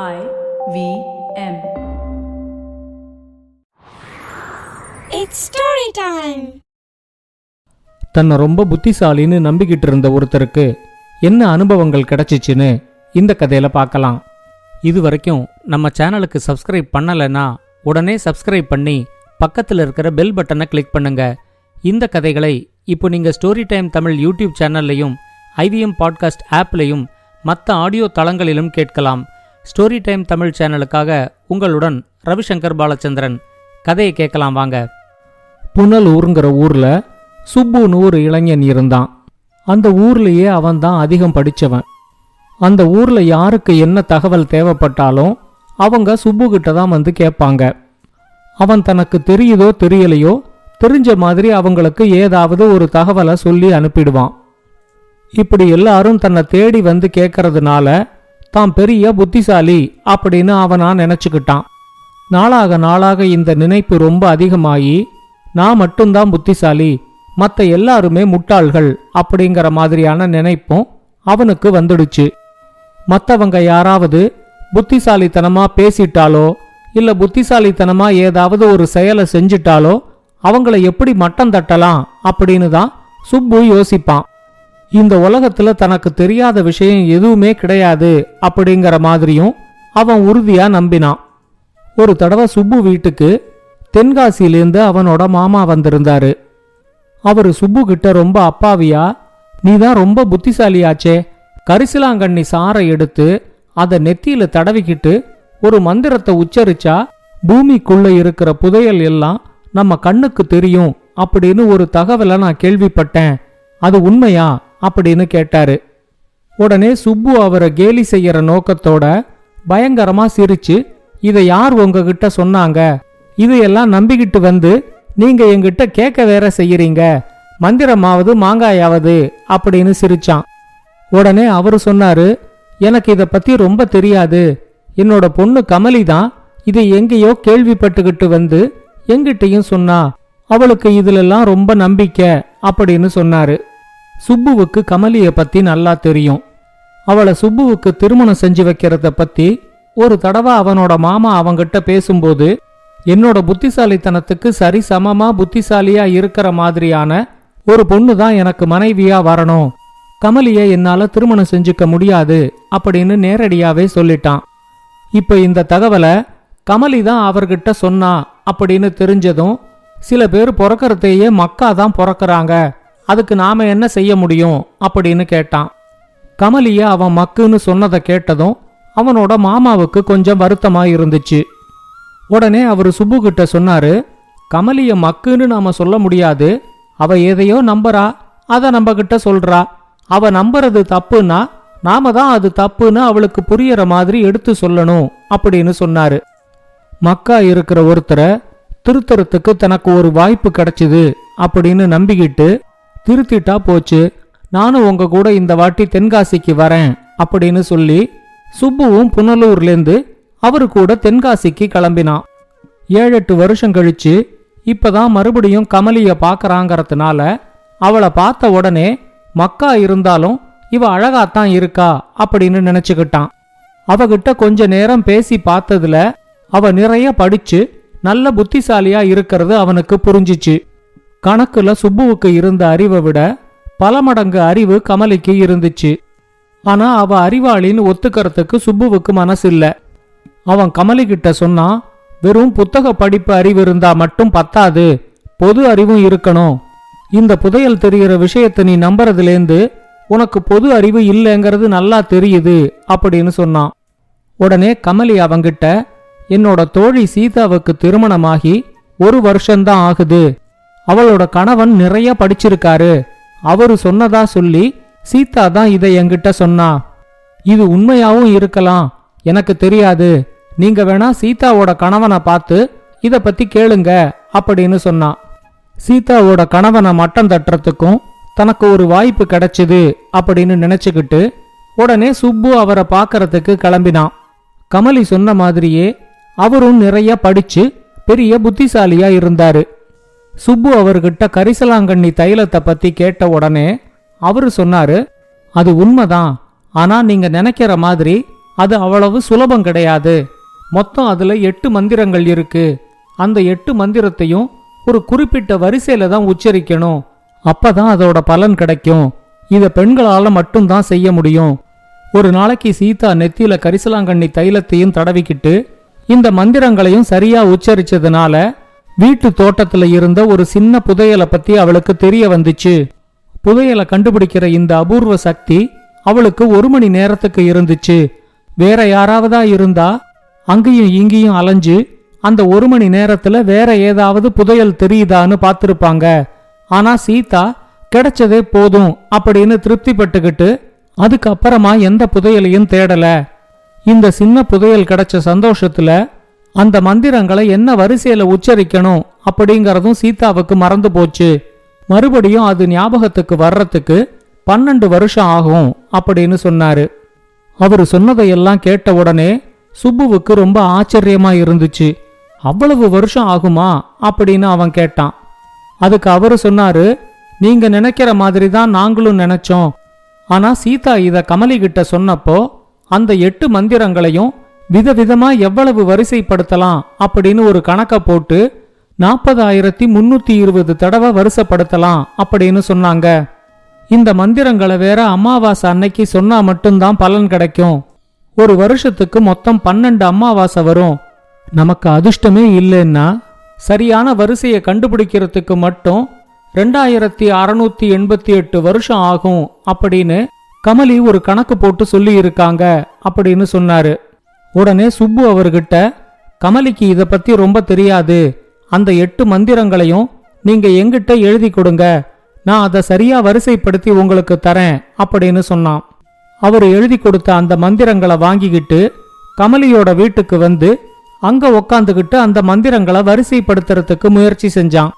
I V M. It's story time. தன்னை ரொம்ப புத்திசாலின்னு நம்பிக்கிட்டு இருந்த ஒருத்தருக்கு என்ன அனுபவங்கள் கிடைச்சிச்சுன்னு இந்த கதையில பார்க்கலாம் இது வரைக்கும் நம்ம சேனலுக்கு சப்ஸ்கிரைப் பண்ணலைன்னா உடனே சப்ஸ்கிரைப் பண்ணி பக்கத்தில் இருக்கிற பெல் பட்டனை கிளிக் பண்ணுங்க இந்த கதைகளை இப்போ நீங்கள் ஸ்டோரி டைம் தமிழ் யூடியூப் சேனல்லையும் ஐவிஎம் பாட்காஸ்ட் ஆப்லையும் மற்ற ஆடியோ தளங்களிலும் கேட்கலாம் ஸ்டோரி டைம் தமிழ் சேனலுக்காக உங்களுடன் ரவிசங்கர் பாலச்சந்திரன். கதையை கேட்கலாம் வாங்க. புனலூருங்கிற ஊரில் சுப்புன்னு ஒரு இளைஞன் இருந்தான். அந்த ஊர்லேயே அவன் தான் அதிகம் படித்தவன் அந்த ஊரில் யாருக்கு என்ன தகவல் தேவைப்பட்டாலும் அவங்க சுப்புக்கிட்ட தான் வந்து கேட்பாங்க. அவன் தனக்கு தெரியுதோ தெரியலையோ தெரிஞ்ச மாதிரி அவங்களுக்கு ஏதாவது ஒரு தகவலை சொல்லி அனுப்பிடுவான். இப்படி எல்லாரும் தன்னை தேடி வந்து கேட்கறதுனால தான் பெரிய புத்திசாலி அப்படின்னு அவனா நினைச்சுக்கிட்டான். நாளாக நாளாக இந்த நினைப்பு ரொம்ப அதிகமாகி நான் மட்டும்தான் புத்திசாலி மற்ற எல்லாருமே முட்டாள்கள் அப்படிங்கிற மாதிரியான நினைப்பும் அவனுக்கு வந்துடுச்சு. மற்றவங்க யாராவது புத்திசாலித்தனமா பேசிட்டாலோ இல்ல புத்திசாலித்தனமா ஏதாவது ஒரு செயலை செஞ்சிட்டாலோ அவங்கள எப்படி மட்டம் தட்டலாம் அப்படின்னு தான் சுப்பு யோசிப்பான். இந்த உலகத்துல தனக்கு தெரியாத விஷயம் எதுவுமே கிடையாது அப்படிங்கிற மாதிரியும் அவன் உறுதியா நம்பினான். ஒரு தடவை சுப்பு வீட்டுக்கு தென்காசியிலேருந்து அவனோட மாமா வந்திருந்தாரு. அவரு சுப்பு கிட்ட ரொம்ப அப்பாவியா நீ தான் ரொம்ப புத்திசாலியாச்சே. கரிசலாங்கண்ணி சாரை எடுத்து அதை நெத்தியில தடவிக்கிட்டு ஒரு மந்திரத்தை உச்சரிச்சா பூமிக்குள்ள இருக்கிற புதையல் எல்லாம் நம்ம கண்ணுக்கு தெரியும் அப்படின்னு ஒரு தகவலை நான் கேள்விப்பட்டேன். அது உண்மையா? அப்படின்னு கேட்டாரு. உடனே சுப்பு அவரை கேலி செய்யற நோக்கத்தோட பயங்கரமா சிரிச்சு இதை யார் உங்ககிட்ட சொன்னாங்க? இதையெல்லாம் நம்பிக்கிட்டு வந்து நீங்க என்கிட்ட கேட்க வேற செய்யறீங்க. மந்திரமாவது மாங்காயாவது அப்படின்னு சிரிச்சான். உடனே அவரு சொன்னாரு எனக்கு இதை பத்தி ரொம்ப தெரியாது. என்னோட பொண்ணு கமலி தான் இதை எங்கேயோ கேள்விப்பட்டுக்கிட்டு வந்து எங்கிட்டயும் சொன்னா அவளுக்கு இதுலெல்லாம் ரொம்ப நம்பிக்கை அப்படின்னு சொன்னாரு. சுப்புவுக்கு கமலிய பத்தி நல்லா தெரியும். அவளை சுப்புவுக்கு திருமணம் செஞ்சு வைக்கிறத பத்தி ஒரு தடவை அவனோட மாமா அவங்கிட்ட பேசும்போது என்னோட புத்திசாலித்தனத்துக்கு சரி சமமா புத்திசாலியா இருக்கிற மாதிரியான ஒரு பொண்ணு தான் எனக்கு மனைவியா வரணும். கமலிய என்னால திருமணம் செஞ்சுக்க முடியாது அப்படின்னு நேரடியாவே சொல்லிட்டான். இப்ப இந்த தகவலை கமலி தான் அவர்கிட்ட சொன்னா அப்படின்னு தெரிஞ்சதும் சில பேர் பிறக்கறதையே மக்கா தான் பிறக்கிறாங்க. அதுக்கு நாம என்ன செய்ய முடியும்? அப்படின்னு கேட்டான். கமலிய அவன் மக்குன்னு சொன்னதை கேட்டதும் அவனோட மாமாவுக்கு கொஞ்சம் வருத்தமா இருந்துச்சு. உடனே அவர் சுப்பு கிட்ட சொன்னாரு கமலிய மக்குன்னு நாம சொல்ல முடியாது. அவ எதையோ நம்புறா. அத நம்ம கிட்ட சொல்றா. அவ நம்புறது தப்புன்னா நாம தான் அது தப்புன்னு அவளுக்கு புரியற மாதிரி எடுத்து சொல்லணும் அப்படின்னு சொன்னாரு. மக்கா இருக்கிற ஒருத்தரை திருத்தறத்துக்கு தனக்கு ஒரு வாய்ப்பு கிடைச்சது அப்படின்னு நம்பிக்கிட்டு திருத்திட்டா போச்சு. நானும் உங்க கூட இந்த வாட்டி தென்காசிக்கு வரேன் அப்படின்னு சொல்லி சுப்புவும் புனலூர்லேருந்து அவரு கூட தென்காசிக்கு கிளம்பினான். ஏழெட்டு வருஷம் கழிச்சு இப்பதான் மறுபடியும் கமலிய பாக்கறாங்கறதுனால அவளை பார்த்த உடனே மக்கா இருந்தாலும் இவ அழகாத்தான் இருக்கா அப்படின்னு நினைச்சுக்கிட்டான். அவகிட்ட கொஞ்ச நேரம் பேசி பார்த்ததுல அவ நிறைய படிச்சு நல்ல புத்திசாலியா இருக்கிறது அவனுக்கு புரிஞ்சிச்சு. கணக்குல சுப்புவுக்கு இருந்த அறிவை விட பல மடங்கு அறிவு கமலிக்கு இருந்துச்சு. ஆனா அவ அறிவாளின்னு ஒத்துக்கறதுக்கு சுப்புவுக்கு மனசு இல்ல அவன் கமலி கிட்ட சொன்னான் வெறும் புத்தக படிப்பு அறிவு இருந்தா மட்டும் பத்தாது. பொது அறிவும் இருக்கணும். இந்த புதையல் தெரிகிற விஷயத்தை நீ நம்புறதுலேருந்து உனக்கு பொது அறிவு இல்லைங்கிறது நல்லா தெரியுது அப்படின்னு சொன்னான். உடனே கமலி அவங்கிட்ட என்னோட தோழி சீதாவுக்கு திருமணமாகி ஒரு வருஷம்தான் ஆகுது. அவளோட கணவன் நிறைய படிச்சிருக்காரு. அவரு சொன்னதா சொல்லி சீதா தான் இதை என்கிட்ட சொன்னா. இது உண்மையாவும் இருக்கலாம். எனக்கு தெரியாது. நீங்க வேணா சீதாவோட கணவனை பார்த்து இத பத்தி கேளுங்க அப்படின்னு சொன்னான் சீதாவோட கணவனை மட்டம் தட்டுறதுக்கும் தனக்கு ஒரு வாய்ப்பு கிடைச்சது அப்படின்னு நினைச்சுக்கிட்டு உடனே சுப்பு அவரை பார்க்கறதுக்கு கிளம்பினான். கமலி சொன்ன மாதிரியே அவரும் நிறைய படிச்சு பெரிய புத்திசாலியா இருந்தாரு. சுப்பு அவர்கிட்ட கரிசலாங்கண்ணி தைலத்தை பத்தி கேட்ட உடனே அவரு சொன்னாரு அது உண்மைதான். ஆனா நீங்க நினைக்கிற மாதிரி அது அவ்வளவு சுலபம் கிடையாது. மொத்தம் அதுல எட்டு மந்திரங்கள் இருக்கு. அந்த எட்டு மந்திரத்தையும் ஒரு குறிப்பிட்ட வரிசையில தான் உச்சரிக்கணும். அப்பதான் அதோட பலன் கிடைக்கும். இத பெண்களால மட்டும்தான் செய்ய முடியும். ஒரு நாளைக்கு சீதா நெத்தியில கரிசலாங்கண்ணி தைலத்தையும் தடவிக்கிட்டு இந்த மந்திரங்களையும் சரியா உச்சரிச்சதுனால வீட்டு தோட்டத்துல இருந்த ஒரு சின்ன புதையலை பத்தி அவளுக்கு தெரிய வந்துச்சு. புதையலை கண்டுபிடிக்கிற இந்த அபூர்வ சக்தி அவளுக்கு ஒரு மணி நேரத்துக்கு இருந்துச்சு. வேற யாராவதா இருந்தா அங்கேயும் இங்கேயும் அலைஞ்சு அந்த ஒரு மணி நேரத்துல வேற ஏதாவது புதையல் தெரியுதான்னு பார்த்திருப்பாங்க. ஆனா சீதா கிடைச்சதே போதும் அப்படின்னு திருப்திப்பட்டுக்கிட்டு அதுக்கப்புறமா எந்த புதையலையும் தேடல. இந்த சின்ன புதையல் கிடைச்ச சந்தோஷத்துல அந்த மந்திரங்களை என்ன வரிசையில உச்சரிக்கணும் அப்படிங்கறதும் சீதாவுக்கு மறந்து போச்சு. மறுபடியும் அது ஞாபகத்துக்கு வர்றதுக்கு பன்னெண்டு வருஷம் ஆகும் அப்படின்னு சொன்னாரு. அவர் சொன்னதையெல்லாம் கேட்ட உடனே சுப்புவுக்கு ரொம்ப ஆச்சரியமா இருந்துச்சு. அவ்வளவு வருஷம் ஆகுமா அப்படின்னு அவன் கேட்டான். அதுக்கு அவரு சொன்னாரு நீங்க நினைக்கிற மாதிரி தான் நாங்களும் நினைச்சோம். ஆனா சீதா இத கமலிகிட்ட சொன்னப்போ அந்த எட்டு மந்திரங்களையும் விதவிதமா எவ்வளவு வரிசைப்படுத்தலாம் அப்படின்னு ஒரு கணக்கை போட்டு நாற்பதாயிரத்தி முன்னூத்தி இருபது தடவை வரிசைப்படுத்தலாம் அப்படின்னு சொன்னாங்க. இந்த மந்திரங்களை வேற அமாவாசை அன்னைக்கு சொன்னா மட்டும்தான் பலன் கிடைக்கும். ஒரு வருஷத்துக்கு மொத்தம் பன்னெண்டு அமாவாசை வரும். நமக்கு அதிர்ஷ்டமே இல்லைன்னா சரியான வரிசையை கண்டுபிடிக்கிறதுக்கு மட்டும் ரெண்டாயிரத்தி அறுநூத்தி எண்பத்தி எட்டு வருஷம் ஆகும் அப்படின்னு கமலி ஒரு கணக்கு போட்டு சொல்லி இருக்காங்க அப்படின்னு சொன்னாரு. உடனே சுப்பு அவர்கிட்ட கமலிக்கு இத பத்தி ரொம்ப தெரியாது. அந்த எட்டு மந்திரங்களையும் நீங்க எங்கிட்ட எழுதி கொடுங்க. நான் அதை சரியா வரிசைப்படுத்தி உங்களுக்கு தரேன் அப்படின்னு சொன்னான். அவர் எழுதி கொடுத்த அந்த மந்திரங்களை வாங்கிக்கிட்டு கமலியோட வீட்டுக்கு வந்து அங்க உக்காந்துக்கிட்டு அந்த மந்திரங்களை வரிசைப்படுத்துறதுக்கு முயற்சி செஞ்சான்.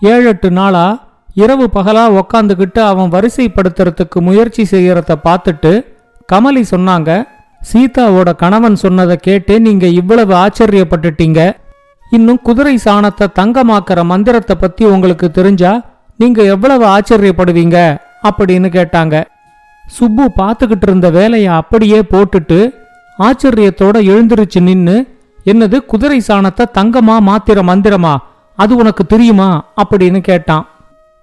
ஏழு எட்டு நாளா இரவு பகலா உக்காந்துக்கிட்டு அவன் வரிசைப்படுத்துறதுக்கு முயற்சி செய்யறத பார்த்துட்டு கமலி சொன்னாங்க சீதாவோட கணவன் சொன்னதை கேட்டு நீங்க இவ்வளவு ஆச்சரியப்பட்டுட்டீங்க. இன்னும் குதிரை சாணத்தை தங்கமாக்குற மந்திரத்தை பத்தி உங்களுக்கு தெரிஞ்சா நீங்க எவ்வளவு ஆச்சரியப்படுவீங்க அப்படின்னு கேட்டாங்க. சுப்பு பார்த்துக்கிட்டு இருந்த வேலையை அப்படியே போட்டுட்டு ஆச்சரியத்தோட எழுந்திருச்சு நின்னு என்னது குதிரை சாணத்தை தங்கமா மாத்திர மந்திரமா? அது உனக்கு தெரியுமா? அப்படின்னு கேட்டான்.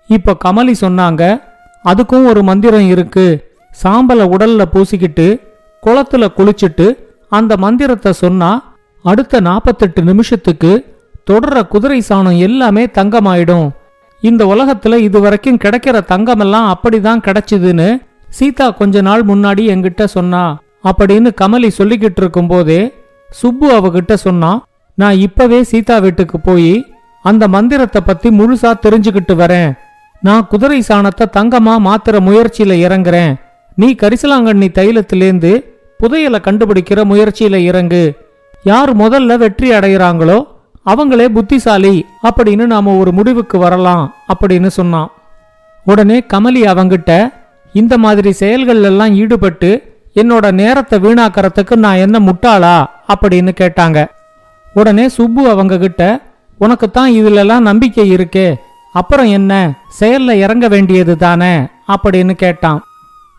இப்ப கமலி சொன்னாங்க அதுக்கும் ஒரு மந்திரம் இருக்கு. சாம்பலை உடல்ல பூசிக்கிட்டு குளத்துல குளிச்சுட்டு அந்த மந்திரத்தை சொன்னா அடுத்த நாற்பத்தெட்டு நிமிஷத்துக்கு தொடர குதிரை சாணம் எல்லாமே தங்கமாயிடும். இந்த உலகத்துல இது வரைக்கும் கிடைக்கிற தங்கமெல்லாம் அப்படிதான் கிடைச்சுதுன்னு சீதா கொஞ்ச நாள் முன்னாடி என்கிட்ட சொன்னா. அப்படின்னு கமலி சொல்லிக்கிட்டு இருக்கும்போதே சுப்பு அவகிட்ட சொன்னா நான் இப்பவே சீதா வீட்டுக்கு போய் அந்த மந்திரத்தை பத்தி முழுசா தெரிஞ்சுக்கிட்டு வரேன். நான் குதிரை சாணத்தை தங்கமா மாத்துற முயற்சியில இறங்குறேன். நீ கரிசலாங்கண்ணி தைலத்திலேந்து புதையலை கண்டுபிடிக்கிற முயற்சியில இறங்கு. யார் முதல்ல வெற்றி அடைகிறாங்களோ அவங்களே புத்திசாலி அப்படின்னு நாம ஒரு முடிவுக்கு வரலாம் அப்படின்னு சொன்னான். உடனே கமலி அவங்கிட்ட இந்த மாதிரி செயல்கள் எல்லாம் ஈடுபட்டு என்னோட நேரத்தை வீணாக்கிறதுக்கு நான் என்ன முட்டாளா அப்படின்னு கேட்டாங்க. உடனே சுப்பு அவங்க கிட்ட உனக்கு தான் இதுலலாம் நம்பிக்கை இருக்கே அப்புறம் என்ன செயல்ல இறங்க வேண்டியது தானே அப்படின்னு கேட்டான்.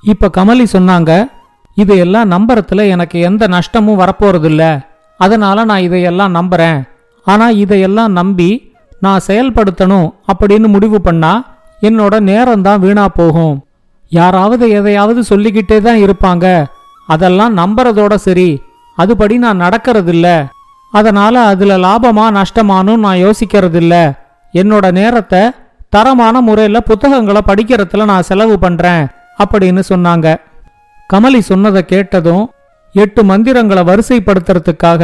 இப்ப கமலி சொன்னாங்க இதையெல்லாம் நம்புறதுல எனக்கு எந்த நஷ்டமும் வரப்போறதில்ல. அதனால நான் இதையெல்லாம் நம்புறேன். ஆனா இதையெல்லாம் நம்பி நான் செயல்படுத்தணும் அப்படின்னு முடிவு பண்ணா என்னோட நேரம் தான் வீணா போகும். யாராவது எதையாவது சொல்லிக்கிட்டே தான் இருப்பாங்க. அதெல்லாம் நம்புறதோட சரி. அதுபடி நான் நடக்கிறதில்ல. அதனால அதுல லாபமா நஷ்டமானும் நான் யோசிக்கிறதில்ல. என்னோட நேரத்தை தரமான முறையில புத்தகங்களை படிக்கிறதுல நான் செலவு பண்றேன். அப்படின்னு சொன்னாங்க. கமலி சொன்னதை கேட்டதும் எட்டு மந்திரங்களை வரிசைப்படுத்துறதுக்காக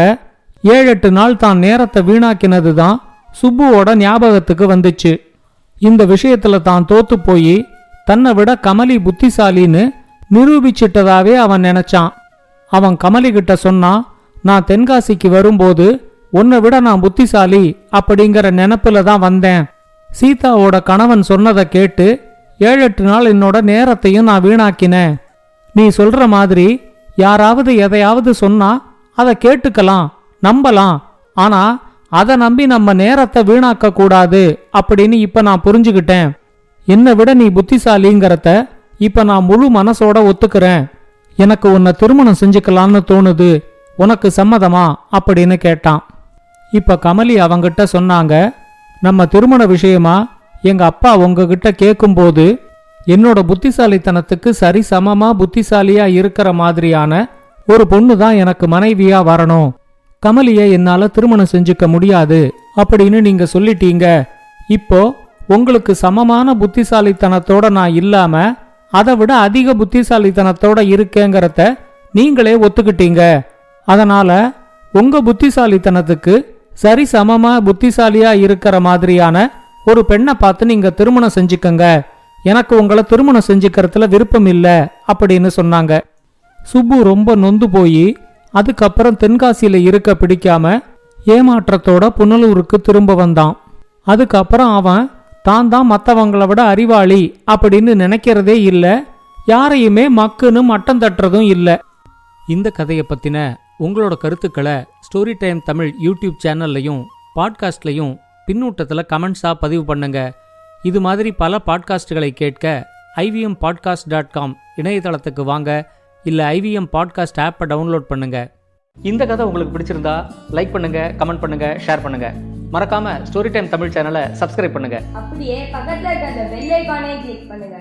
ஏழு எட்டு நாள் தான் நேரத்தை வீணாக்கினது தான் சுப்புவோட ஞாபகத்துக்கு வந்துச்சு. இந்த விஷயத்துல தான் தோத்து போய் தன்னை விட கமலி புத்திசாலின்னு நிரூபிச்சிட்டதாவே அவன் நினைச்சான். அவன் கமலி கிட்ட சொன்னான் நான் தென்காசிக்கு வரும்போது உன்னை விட நான் புத்திசாலி அப்படிங்கிற நினப்புல தான் வந்தேன். சீதாவோட கணவன் சொன்னதை கேட்டு ஏழு எட்டு நாள் என்னோட நேரத்தையும் நான் வீணாக்கினேன். நீ சொல்ற மாதிரி யாராவது எதையாவது சொன்னா அதை கேட்டுக்கலாம் நம்பலாம். ஆனா அதை நம்பி நம்ம நேரத்தை வீணாக்க கூடாது அப்படின்னு இப்ப நான் புரிஞ்சுக்கிட்டேன். என்னை விட நீ புத்திசாலிங்கிறத இப்ப நான் முழு மனசோட ஒத்துக்கிறேன். எனக்கு உன்னை திருமணம் செஞ்சுக்கலான்னு தோணுது. உனக்கு சம்மதமா? அப்படின்னு கேட்டான். இப்ப கமலி அவங்கிட்ட சொன்னாங்க நம்ம திருமண விஷயமா எங்க அப்பா உங்ககிட்ட கேட்கும்போது என்னோட புத்திசாலித்தனத்துக்கு சரி சமமா புத்திசாலியா இருக்கிற மாதிரியான ஒரு பொண்ணு தான் எனக்கு மனைவியா வரணும். கமலிய என்னால திருமணம் செஞ்சுக்க முடியாது அப்படின்னு நீங்க சொல்லிட்டீங்க. இப்போ உங்களுக்கு சமமான புத்திசாலித்தனத்தோட நான் இல்லாம அதை விட அதிக புத்திசாலித்தனத்தோட இருக்கேங்கிறத நீங்களே ஒத்துக்கிட்டீங்க. அதனால உங்க புத்திசாலித்தனத்துக்கு சரி சமமா புத்திசாலியா இருக்கிற மாதிரியான ஒரு பெண்ணை பார்த்து நீங்க திருமணம் செஞ்சுக்கங்க. எனக்கு உங்களை திருமணம் செஞ்சுக்கிறதுல விருப்பம் இல்லை அப்படின்னு சொன்னாங்க. சுப்பு ரொம்ப நொந்து போய் அதுக்கப்புறம் தென்காசியில இருக்க பிடிக்காம ஏமாற்றத்தோட புனலூருக்கு திரும்ப வந்தான். அதுக்கப்புறம் அவன் தான் தான் மற்றவங்கள விட அறிவாளி அப்படின்னு நினைக்கிறதே இல்லை யாரையுமே மக்குன்னு மட்டம் தட்டுறதும் இல்லை. இந்த கதையை பற்றின உங்களோட கருத்துக்களை ஸ்டோரி டைம் தமிழ் யூடியூப் சேனல்லையும் பாட்காஸ்ட்லையும் பின்னூட்டத்தில் கமெண்ட்ஸாக பதிவு பண்ணுங்க. இது மாதிரி பல பாட்காஸ்டுகளை கேட்க ஐவிஎம் பாட்காஸ்ட் டாட் காம் இணையதளத்துக்கு வாங்க. இல்லை ஐவிஎம் பாட்காஸ்ட் ஆப்பை டவுன்லோட் பண்ணுங்க. இந்த கதை உங்களுக்கு பிடிச்சிருந்தா லைக் பண்ணுங்க கமெண்ட் பண்ணுங்க ஷேர் பண்ணுங்க. மறக்காம ஸ்டோரி டைம் தமிழ் சேனலை சப்ஸ்கிரைப் பண்ணுங்க. அப்படியே பக்கத்துல இருக்க அந்த பெல் ஐகானை கிளிக் பண்ணுங்க.